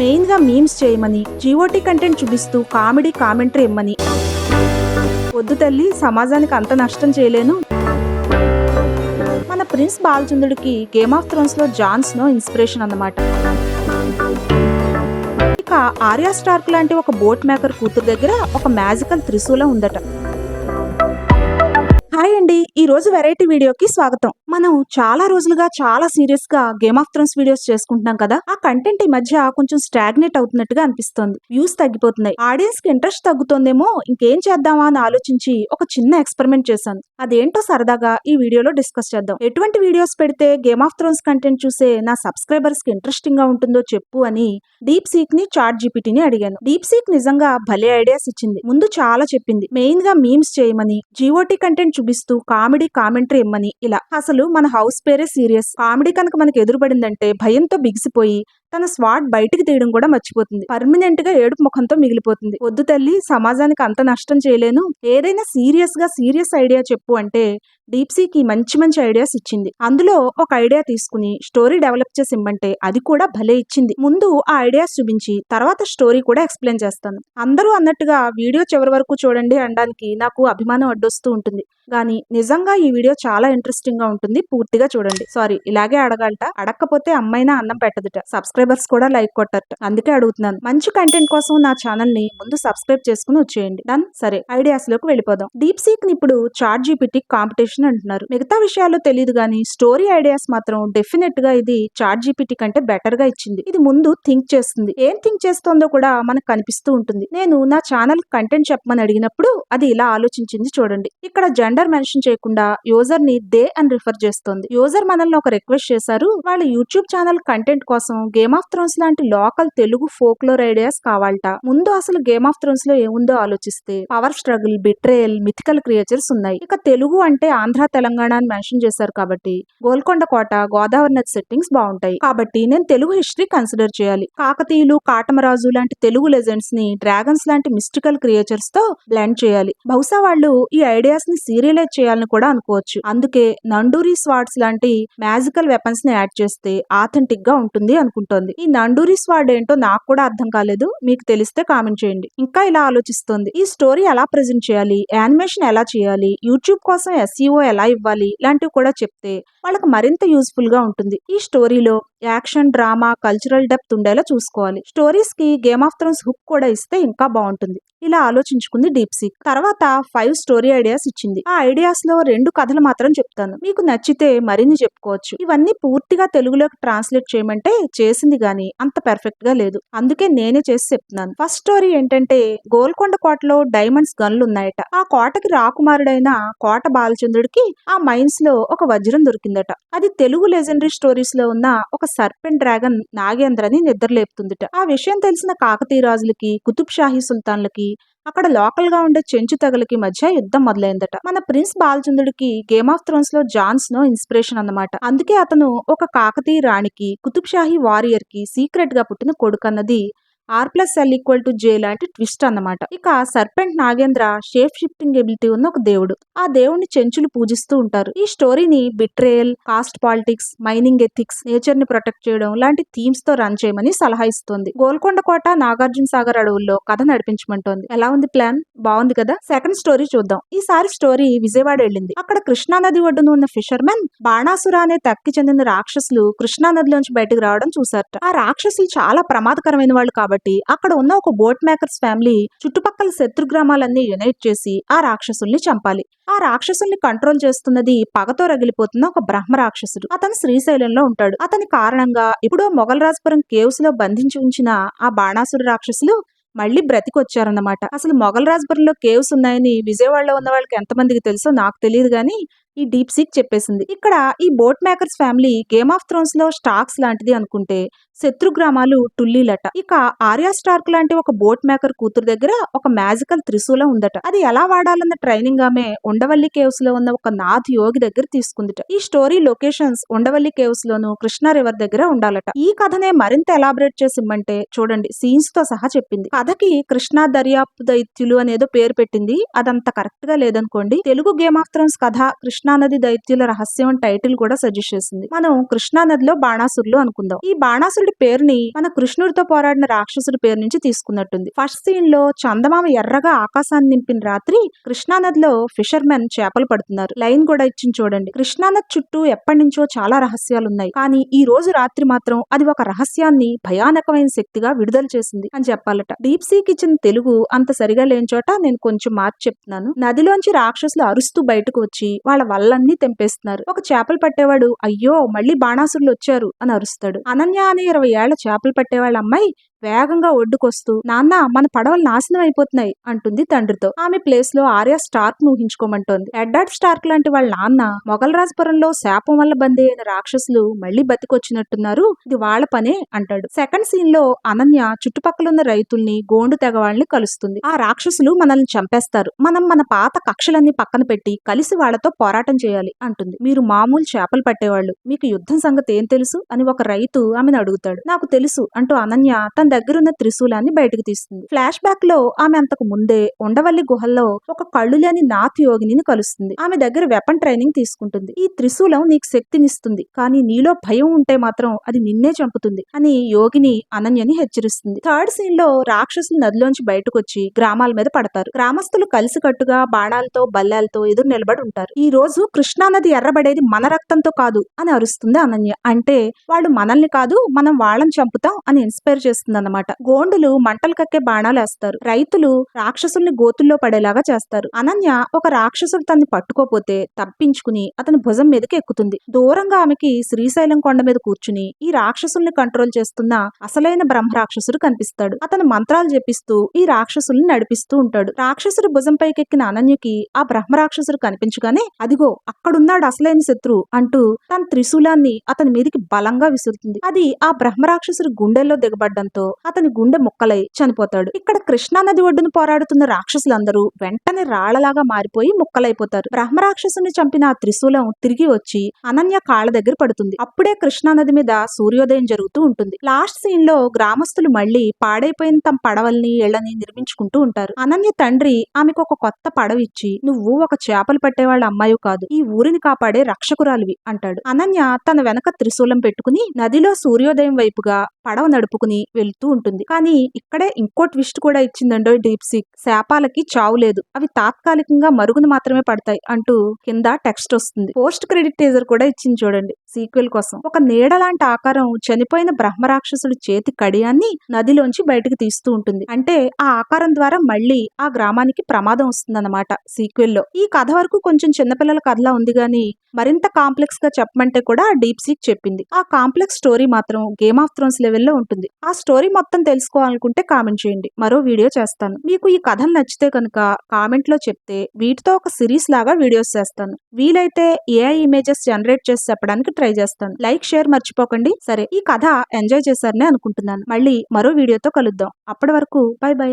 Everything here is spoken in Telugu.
మెయిన్గా మీమ్స్ చేయమని జియోటీ కంటెంట్ చూపిస్తూ కామెడీ కామెంటరీ ఇమ్మని. వద్దు తల్లి సమాజానికి అంత నష్టం చేయలేను. మన ప్రిన్స్ బాలచంద్రుడికి గేమ్ ఆఫ్ థ్రోన్స్లో జాన్స్ నో ఇన్స్పిరేషన్ అన్నమాట. ఇక ఆర్యా స్టార్క్ లాంటి ఒక బోట్ మేకర్ కూతురు దగ్గర ఒక మ్యాజికల్ త్రిశూలం ఉందట. హాయ్ అండి ఈరోజు వెరైటీ వీడియోకి స్వాగతం. మనం చాలా రోజులుగా చాలా సీరియస్గా గేమ్ ఆఫ్ థ్రోన్స్ వీడియోస్ చేసుకుంటున్నాం కదా ఆ కంటెంట్ ఈ మధ్య కొంచెం స్టాగ్నేట్ అవుతున్నట్టుగా అనిపిస్తుంది. వ్యూస్ తగ్గిపోతున్నాయి. ఆడియన్స్కి ఇంట్రెస్ట్ తగ్గుతోందేమో ఇంకేం చేద్దామా అని ఆలోచించి ఒక చిన్న ఎక్స్పెరిమెంట్ చేశాను. అదేంటో సరదాగా ఈ వీడియోలో డిస్కస్ చేద్దాం. ఎటువంటి వీడియోస్ పెడితే గేమ్ ఆఫ్ థ్రోన్స్ కంటెంట్ చూసే నా సబ్స్క్రైబర్స్కి ఇంట్రెస్టింగ్గా ఉంటుందో చెప్పు అని డీప్ సీక్ని చాట్ జీపీటీని అడిగాను. డీప్ సీక్ నిజంగా భలే ఐడియాస్ ఇచ్చింది. ముందు చాలా చెప్పింది. మెయిన్గా మీమ్స్ చేయమని జీఓటీ కంటెంట్ చూపిస్తూ కామెడీ కామెంటరీ ఇమ్మని ఇలా. అసలు మన హౌస్ పేరే సీరియస్. కామెడీ కనుక మనకి ఎదురుపడిందంటే భయంతో బిగిసిపోయి తన స్వాట్ బయటికి తీయడం కూడా మర్చిపోతుంది. పర్మనెంట్గా ఏడుపు ముఖంతో మిగిలిపోతుంది. వద్దు తల్లి సమాజానికి అంత నష్టం చేయలేను. ఏదైనా సీరియస్గా సీరియస్ ఐడియా చెప్పు అంటే డీప్సీకి మంచి మంచి ఐడియాస్ ఇచ్చింది. అందులో ఒక ఐడియా తీసుకుని స్టోరీ డెవలప్ చేసి ఇమ్మంటే అది కూడా భలే ఇచ్చింది. ముందు ఆ ఐడియాస్ చూపించి తర్వాత స్టోరీ కూడా ఎక్స్ప్లెయిన్ చేస్తాను. అందరూ అన్నట్టుగా వీడియో చివరి వరకు చూడండి అనడానికి నాకు అభిమానం అడ్డొస్తూ ఉంటుంది. కానీ నిజంగా ఈ వీడియో చాలా ఇంట్రెస్టింగ్గా ఉంటుంది. పూర్తిగా చూడండి. సారీ ఇలాగే అడగాలట. అడగకపోతే అమ్మైనా అన్నం పెట్టదుట. సబ్స్క్రైబర్స్ కూడా లైక్ కొట్టట అందుకే అడుగుతున్నాను. మంచి కంటెంట్ కోసం నా ఛానల్ని ముందు సబ్స్క్రైబ్ చేసుకుని వచ్చేయండి. డన్? సరే ఐడియాస్లోకి వెళ్ళిపోదాం. డీప్ సీక్ని ఇప్పుడు చాట్ జీపీటీ కాంపిటీషన్ అంటున్నారు. మిగతా విషయాల్లో తెలియదు కానీ స్టోరీ ఐడియాస్ మాత్రం డెఫినెట్గా ఇది చాట్ జీపీటీ కంటే బెటర్గా ఇచ్చింది. ఇది ముందు థింక్ చేస్తుంది. ఏం థింక్ చేస్తోందో కూడా మనకు కనిపిస్తూ ఉంటుంది. నేను నా ఛానల్ కంటెంట్ చెప్పమని అడిగినప్పుడు అది ఇలా ఆలోచించింది చూడండి. ఇక్కడ జెండర్ మెన్షన్ చేయకుండా యూజర్ని దే అని రిఫర్ చేస్తోంది. యూజర్ మనల్ని ఒక రిక్వెస్ట్ చేశారు. వాళ్ళ యూట్యూబ్ ఛానల్ కంటెంట్ కోసం గేమ్ గేమ్ ఆఫ్ థ్రోన్స్ లాంటి లోకల్ తెలుగు ఫోక్లోర్ ఐడియాస్ కావాలట. ముందు అసలు గేమ్ ఆఫ్ థ్రోన్స్లో ఏముందో ఆలోచిస్తే power struggle betrayal mythical creatures ఉన్నాయి. ఇక తెలుగు అంటే ఆంధ్ర తెలంగాణ అని మెన్షన్ చేశారు కాబట్టి గోల్కొండ కోట గోదావరి నది సెట్టింగ్స్ బాగుంటాయి. కాబట్టి నేను తెలుగు హిస్టరీ కన్సిడర్ చేయాలి. కాకతీయులు కాటమరాజు లాంటి తెలుగు లెజెండ్స్ని డ్రాగన్స్ లాంటి మిస్టికల్ క్రియేచర్స్తో బ్లెండ్ చేయాలి. బహుశా వాళ్ళు ఈ ఐడియాస్ని సీరియలైజ్ చేయాలని కూడా అనుకోవచ్చు. అందుకే నండూరి స్వాట్స్ లాంటి మ్యాజికల్ వెపన్స్ని యాడ్ చేస్తే ఆథెంటిక్గా ఉంటుంది ఆలోచిస్తోంది ఈ నండూరిస్ స్వార్డ్ ఏంటో నాకు కూడా అర్థం కాలేదు. మీకు తెలిస్తే కామెంట్ చేయండి. ఇంకా ఇలా ఆలోచిస్తోంది. ఈ స్టోరీ ఎలా ప్రెజెంట్ చేయాలి? యానిమేషన్ ఎలా చేయాలి? యూట్యూబ్ కోసం ఎస్ఈఓ ఎలా ఇవ్వాలి? ఇలాంటివి కూడా చెప్తే వాళ్ళకి మరింత యూస్ఫుల్గా ఉంటుంది. ఈ స్టోరీలో యాక్షన్ డ్రామా కల్చరల్ డెప్త్ ఉండేలా చూసుకోవాలి. స్టోరీస్కి గేమ్ ఆఫ్ థ్రోన్స్ హుక్ కూడా ఇస్తే ఇంకా బాగుంటుంది. ఇలా ఆలోచించుకుంది డీప్ తర్వాత ఫైవ్ స్టోరీ ఐడియాస్ ఇచ్చింది. ఆ ఐడియాస్లో రెండు కథలు మాత్రం చెప్తాను. మీకు నచ్చితే మరిన్ని చెప్పుకోవచ్చు. ఇవన్నీ పూర్తిగా తెలుగులోకి ట్రాన్స్లేట్ చేయమంటే చేసింది గాని అంత పెర్ఫెక్ట్గా లేదు. అందుకే నేనే చేసి చెప్తున్నాను. ఫస్ట్ స్టోరీ ఏంటంటే గోల్కొండ కోటలో డైమండ్స్ గన్లు ఉన్నాయట. ఆ కోటకి రాకుమారుడైన కోట బాలచంద్రుడికి ఆ మైన్స్లో ఒక వజ్రం దొరికిందట. అది తెలుగు లెజెండరీ స్టోరీస్లో ఉన్న ఒక సర్పెంట్ డ్రాగన్ నాగేంద్రని నిద్రలేపుతుందిట. ఆ విషయం తెలిసిన కాకతీయ రాజులకి కుతుబ్ షాహీ సుల్తాన్లకి అక్కడ లోకల్గా ఉండే చెంచు తెగలకి మధ్య యుద్ధం మొదలైందట. మన ప్రిన్స్ బాలచంద్రుడికి గేమ్ ఆఫ్ థ్రోన్స్లో జాన్స్ నో ఇన్స్పిరేషన్ అన్నమాట. అందుకే అతను ఒక కాకతీయ రాణికి కుతుబ్ షాహీ వారియర్కి సీక్రెట్గా పుట్టిన కొడుకన్నది R plus L equal to J లాంటి ట్విస్ట్ అన్నమాట. ఇక serpent Nagendra shape shifting ability ఉన్న ఒక దేవుడు. ఆ దేవుడిని చెంచులు పూజిస్తూ ఉంటారు. ఈ స్టోరీని betrayal caste politics mining ethics నేచర్ని ప్రొటెక్ట్ చేయడం లాంటి థీమ్స్తో రన్ చేయమని సలహా ఇస్తుంది. గోల్కొండ కోట నాగార్జున సాగర్ అడవుల్లో కథ నడిపించమంటోంది. ఎలా ఉంది ప్లాన్ బాగుంది కదా? సెకండ్ స్టోరీ చూద్దాం. ఈసారి స్టోరీ విజయవాడ వెళ్ళింది. అక్కడ కృష్ణా నది ఒడ్డున ఉన్న ఫిషర్మెన్ బాణాసుర అనే తక్కి చెందిన రాక్షసులు కృష్ణానదిలోంచి బయటకు రావడం చూసారట ఆ రాక్షసులు చాలా ప్రమాదకరమైన వాళ్ళు కాబట్టి అక్కడ ఉన్న ఒక బోట్ మేకర్స్ ఫ్యామిలీ చుట్టుపక్కల శత్రు గ్రామాలన్నీ యునైట్ చేసి ఆ రాక్షసుల్ని చంపాలి. ఆ రాక్షసుల్ని కంట్రోల్ చేస్తున్నది పగతో రగిలిపోతున్న ఒక బ్రహ్మ రాక్షసుడు. అతను శ్రీశైలంలో ఉంటాడు. అతని కారణంగా ఇప్పుడు మొగలరాజపురం కేవ్స్లో బంధించి ఉంచిన ఆ బాణాసురు రాక్షసులు మళ్ళీ బ్రతికొచ్చారన్నమాట. అసలు మొగల్ రాజపురంలో కేవ్స్ ఉన్నాయని విజయవాడలో ఉన్న వాళ్ళకి ఎంతమందికి తెలుసో నాకు తెలియదు కానీ ఈ డీప్ సీక్ చెప్పేసింది. ఇక్కడ ఈ boat makers family game of థ్రోన్స్లో Starks లాంటిది అనుకుంటే శత్రు గ్రామాలు టుల్లీలట. ఇక ఆర్యా స్టార్క్ లాంటి ఒక బోట్ మేకర్ కూతురు దగ్గర ఒక మ్యాజికల్ త్రిశూలం ఉందట. అది ఎలా వాడాలన్న ట్రైనింగ్ ఆమె ఉండవల్లి కేవ్స్లో ఉన్న ఒక నాథ్ యోగి దగ్గర తీసుకుందిట. ఈ స్టోరీ లొకేషన్స్ ఉండవల్లి కేవ్స్ లోను కృష్ణా రివర్ దగ్గర ఉండాలట. ఈ కథనే మరింత ఎలాబరేట్ చేసి ఇమ్మంటే చూడండి సీన్స్తో సహా చెప్పింది. కథకి కృష్ణా దర్యాప్తు దైత్యులు అనేదో పేరు పెట్టింది. అదంత కరెక్ట్గా లేదనుకోండి. తెలుగు గేమ్ ఆఫ్ థ్రోన్స్ కథ కృష్ణ కృష్ణానది దైత్యుల రహస్యం టైటిల్ కూడా సజెస్ట్ చేసింది. మనం కృష్ణానదిలో బాణాసురులు అనుకుందాం. ఈ బాణాసురుడి పేరుని మన కృష్ణుడితో పోరాడిన రాక్షసుడి పేరు నుంచి తీసుకున్నట్టుంది. ఫస్ట్ సీన్లో చందమామ ఎర్రగా ఆకాశాన్ని నింపిన రాత్రి కృష్ణానదిలో ఫిషర్మెన్ చేపలు పడుతున్నారు. లైన్ కూడా ఇచ్చింది చూడండి. కృష్ణానది చుట్టూ ఎప్పటి నుంచో చాలా రహస్యాలు ఉన్నాయి కానీ ఈ రోజు రాత్రి మాత్రం అది ఒక రహస్యాన్ని భయానకమైన శక్తిగా విడుదల చేసింది అని చెప్పాలట. డీప్ సీకి ఇచ్చిన తెలుగు అంత సరిగా లేని చోట నేను కొంచెం మార్చి చెప్తున్నాను. నదిలోంచి రాక్షసులు అరుస్తూ బయటకు వచ్చి వాళ్ళ వల్లన్నీ తెంపేస్తున్నారు. ఒక చేపలు పట్టేవాడు అయ్యో మళ్ళీ బాణాసురులు వచ్చారు అని అరుస్తాడు. అనన్య అనే ఇరవై ఏళ్ళ చేపలు పట్టేవాళ్ళ అమ్మాయి వేగంగా ఒడ్డుకొస్తూ నాన్న మన పడవలు నాశనం అయిపోతున్నాయి అంటుంది తండ్రితో. ఆమె ప్లేస్లో ఆర్య స్టార్క్ను ఊహించుకోమంటోంది. ఎడ్డార్డ్ స్టార్క్ లాంటి వాళ్ళ నాన్న మొఘలరాజపురంలో శాపం వల్ల బందీ అయిన రాక్షసులు మళ్ళీ బతికొచ్చినట్టున్నారు ఇది వాళ్ళ పనే అంటాడు. సెకండ్ సీన్లో అనన్య చుట్టుపక్కల ఉన్న రైతుల్ని గోండు తెగవాళ్ళని కలుస్తుంది. ఆ రాక్షసులు మనల్ని చంపేస్తారు. మనం మన పాత కక్షలన్నీ పక్కన పెట్టి కలిసి వాళ్ళతో పోరాటం చేయాలి అంటుంది. మీరు మామూలు చేపలు పట్టేవాళ్ళు. మీకు యుద్ధం సంగతి ఏం తెలుసు? అని ఒక రైతు ఆమెను అడుగుతాడు. నాకు తెలుసు అంటూ అనన్య తన దగ్గరున్న త్రిశూలాన్ని బయటకు తీస్తుంది. ఫ్లాష్ బ్యాక్లో ఆమె అంతకు ముందే ఉండవల్లి గుహల్లో ఒక కళ్ళు లేని నాథ్ యోగిని కలుస్తుంది. ఆమె దగ్గర వెపన్ ట్రైనింగ్ తీసుకుంటుంది. ఈ త్రిశూలం నీకు శక్తినిస్తుంది. కానీ నీలో భయం ఉంటే మాత్రం అది నిన్నే చంపుతుంది అని యోగిని అనన్యని హెచ్చరిస్తుంది. థర్డ్ సీన్లో రాక్షసులు నదిలోంచి బయటకు వచ్చి గ్రామాల మీద పడతారు. గ్రామస్తులు కలిసికట్టుగా బాణాలతో బల్లాలతో ఎదురు నిలబడి ఉంటారు. ఈ రోజు కృష్ణానది ఎర్రబడేది మన రక్తంతో కాదు అని అరుస్తుంది అనన్య. అంటే వాళ్ళు మనల్ని కాదు మనం వాళ్ళని చంపుతాం అని ఇన్స్పైర్ చేస్తుంది అన్నమాట గోండులు మంటలు కక్కే బాణాలు వేస్తారు. రైతులు రాక్షసుల్ని గోతుల్లో పడేలాగా చేస్తారు. అనన్య ఒక రాక్షసుడు తనని పట్టుకోపోతే తప్పించుకుని అతని భుజం మీదకి ఎక్కుతుంది. దూరంగా ఆమెకి శ్రీశైలం కొండ మీద కూర్చుని ఈ రాక్షసుల్ని కంట్రోల్ చేస్తున్న అసలైన బ్రహ్మ రాక్షసుడు కనిపిస్తాడు. అతను మంత్రాలు జపిస్తూ ఈ రాక్షసుల్ని నడిపిస్తూ ఉంటాడు. రాక్షసుడి భుజం పైకెక్కిన అనన్యకి ఆ బ్రహ్మ రాక్షసుడు కనిపించగానే అదిగో అక్కడున్నాడు అసలైన శత్రువు అంటూ తన త్రిశూలాన్ని అతని మీదకి బలంగా విసురుతుంది. అది ఆ బ్రహ్మరాక్షసుడి గుండెల్లో దిగబడ్డంతో అతని గుండె ముక్కలై చనిపోతాడు. ఇక్కడ కృష్ణా నది ఒడ్డున పోరాడుతున్న రాక్షసులందరూ వెంటనే రాళ్ళలాగా మారిపోయి ముక్కలైపోతారు. బ్రహ్మ రాక్షసుని చంపిన ఆ త్రిశూలం తిరిగి వచ్చి అనన్య కాళ్ళ దగ్గర పడుతుంది. అప్పుడే కృష్ణా నది మీద సూర్యోదయం జరుగుతూ ఉంటుంది. లాస్ట్ సీన్లో గ్రామస్తులు మళ్ళీ పాడైపోయిన తమ పడవల్ని ఇళ్ళని నిర్మించుకుంటూ ఉంటారు. అనన్య తండ్రి ఆమెకు ఒక కొత్త పడవ ఇచ్చి నువ్వు ఒక చేపలు పట్టేవాళ్ళ అమ్మాయి కాదు. ఈ ఊరిని కాపాడే రక్షకురాలివి అంటాడు. అనన్య తన వెనక త్రిశూలం పెట్టుకుని నదిలో సూర్యోదయం వైపుగా పడవ నడుపుకుని వెళ్తూ ఉంటుంది. కానీ ఇక్కడే ఇంకో ట్విస్ట్ కూడా ఇచ్చిందండో డీప్ సిక్. శాపాలకి చావు లేదు. అవి తాత్కాలికంగా మరుగున మాత్రమే పడతాయి అంటూ కింద టెక్స్ట్ వస్తుంది. పోస్ట్ క్రెడిట్ టీజర్ కూడా ఇచ్చింది చూడండి సీక్వెల్ కోసం. ఒక నీడ లాంటి ఆకారం చనిపోయిన బ్రహ్మరాక్షసుడి చేతి కడియాన్ని నదిలోంచి బయటకు తీస్తూ ఉంటుంది. అంటే ఆ ఆకారం ద్వారా మళ్ళీ ఆ గ్రామానికి ప్రమాదం వస్తుందన్నమాట సీక్వెల్లో ఈ కథ వరకు కొంచెం చిన్నపిల్లల కథలా ఉంది గాని మరింత కాంప్లెక్స్గా చెప్పమంటే కూడా డీప్ సీక్ చెప్పింది. ఆ కాంప్లెక్స్ స్టోరీ మాత్రం గేమ్ ఆఫ్ థ్రోన్స్ లెవెల్లో ఉంటుంది. ఆ స్టోరీ మొత్తం తెలుసుకోవాలనుకుంటే కామెంట్ చేయండి. మరో వీడియో చేస్తాను. మీకు ఈ కథలు నచ్చితే కనుక కామెంట్లో చెప్తే వీటితో ఒక సిరీస్ లాగా వీడియోస్ చేస్తాను. వీలైతే ఏఐ ఇమేజెస్ జనరేట్ చేసి చెప్పడానికి ట్రై చేస్తాను. లైక్ షేర్ మర్చిపోకండి. సరే ఈ కథ ఎంజాయ్ చేశారని అనుకుంటున్నాను. మళ్ళీ మరో వీడియోతో కలుద్దాం. అప్పటి వరకు బై బై